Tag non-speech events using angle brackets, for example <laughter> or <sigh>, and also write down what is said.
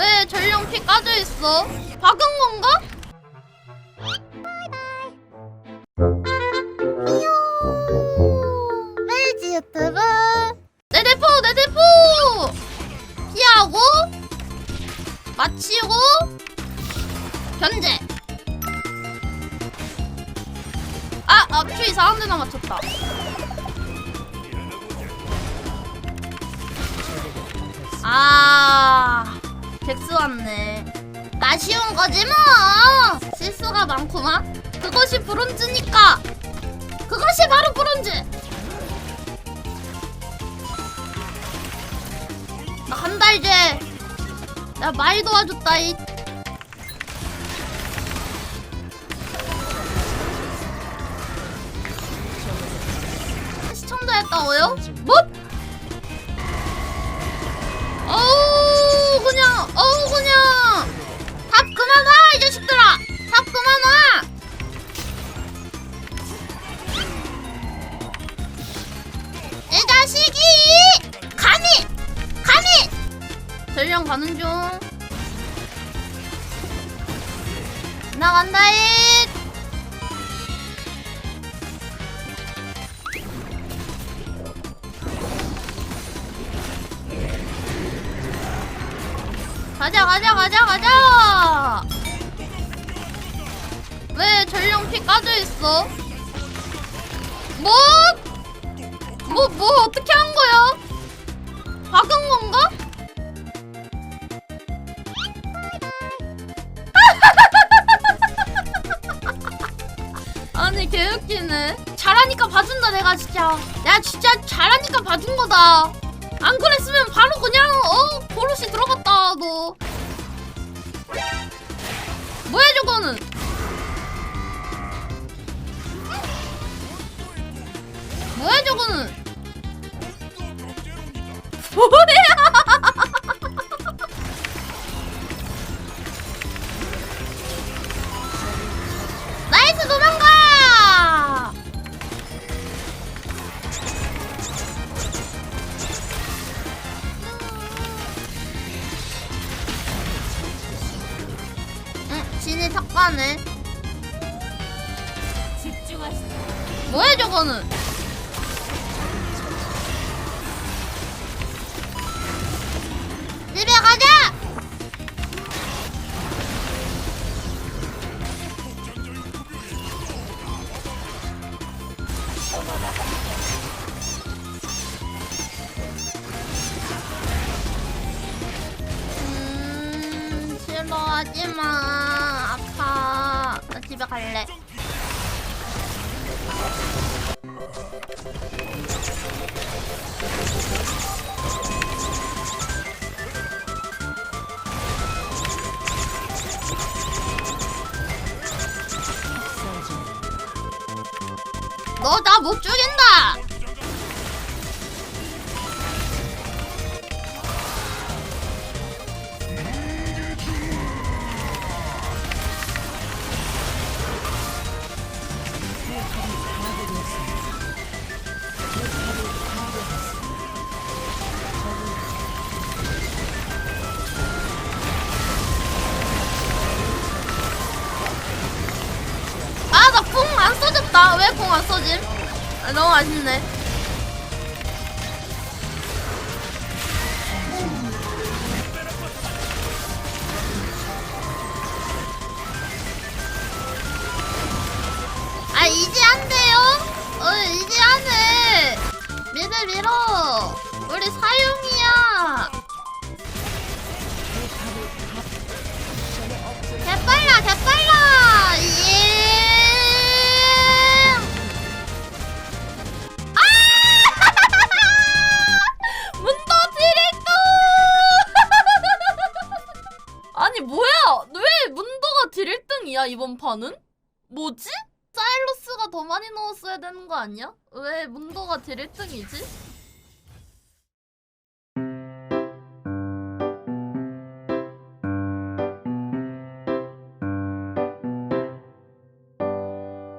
왜 전령피 까져 있어? 박은 건가? 페이지 유튜브 내 대포 내 대포 피하고 맞히고 견제 아! 아! 큐 이상한 데나 맞췄다 아 잭스 왔네. 아쉬운 거지 뭐. 실수가 많구만. 그것이 브론즈니까. 그것이 바로 브론즈. 나 간다 이제 나 많이 도와줬다 이. 시청자였다고요? 뭐? 어우 그냥 어우 그냥 탑 그만 와이 자식들아. 탑 그만 와 이 자식이. 감히 감히. 전령 가는 중. 나간다잇 가자 가자 가자 가자 왜 전령피 까져 있어 뭐? 뭐, 뭐 어떻게 한 거야? 박은 건가? <laughs> 아니 개웃기네 잘하니까 봐준다 내가 진짜 내가 진짜 잘하니까 봐준 거다 너 뭐야 저거는? 뭐야 저거는 응 진이 탁가네 뭐야 저거는? 집에 가자! 음, 싫어하지마 집에 갈래. 너 나 못 죽인다 안 써졌다 왜뽕안 써짐? 아, 너무 아쉽네. 아 이제 안 돼요? 어 이제 안해 미드 밀어. 우리 사용이야. 개빨라 개빨라 문도가 딜등이야 이번 판은? 뭐지? 사일러스가 더 많이 넣었어야 되는 거 아니야? 왜 문도가 딜 1등이지?